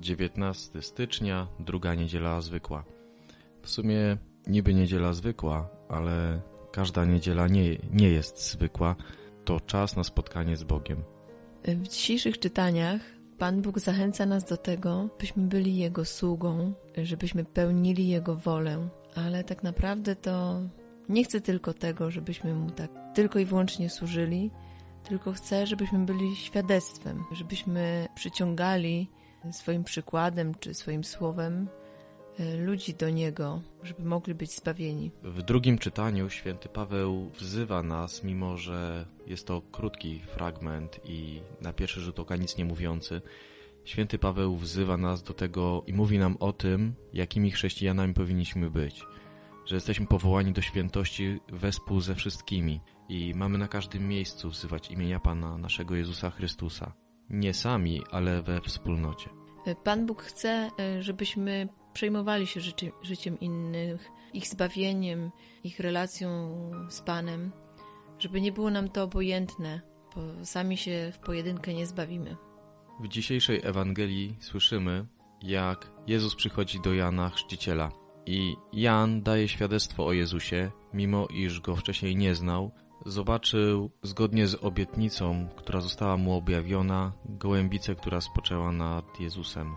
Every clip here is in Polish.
19 stycznia, druga niedziela zwykła. W sumie niby niedziela zwykła, ale każda niedziela nie, nie jest zwykła. To czas na spotkanie z Bogiem. W dzisiejszych czytaniach Pan Bóg zachęca nas do tego, byśmy byli Jego sługą, żebyśmy pełnili Jego wolę, ale tak naprawdę to nie chce tylko tego, żebyśmy Mu tak tylko i wyłącznie służyli, tylko chce, żebyśmy byli świadectwem, żebyśmy przyciągali swoim przykładem czy swoim słowem e, ludzi do Niego, żeby mogli być zbawieni. W drugim czytaniu święty Paweł wzywa nas, mimo że jest to krótki fragment i na pierwszy rzut oka nic nie mówiący. Święty Paweł wzywa nas do tego i mówi nam o tym, jakimi chrześcijanami powinniśmy być. Że jesteśmy powołani do świętości wespół ze wszystkimi i mamy na każdym miejscu wzywać imienia Pana naszego Jezusa Chrystusa. Nie sami, ale we wspólnocie. E, Pan Bóg chce, e, żebyśmy przejmowali się życie, życiem innych, ich zbawieniem, ich relacją z Panem, żeby nie było nam to obojętne, bo sami się w pojedynkę nie zbawimy. W dzisiejszej Ewangelii słyszymy, jak Jezus przychodzi do Jana Chrzciciela i Jan daje świadectwo o Jezusie, mimo iż go wcześniej nie znał, zobaczył zgodnie z obietnicą, która została mu objawiona, gołębicę, która spoczęła nad Jezusem.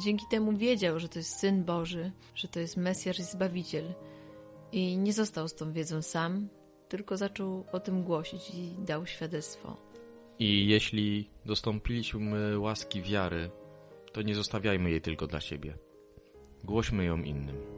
Dzięki temu wiedział, że to jest Syn Boży, że to jest Mesjasz i Zbawiciel i nie został z tą wiedzą sam, tylko zaczął o tym głosić i dał świadectwo. I jeśli dostąpiliśmy łaski wiary, to nie zostawiajmy jej tylko dla siebie. Głośmy ją innym.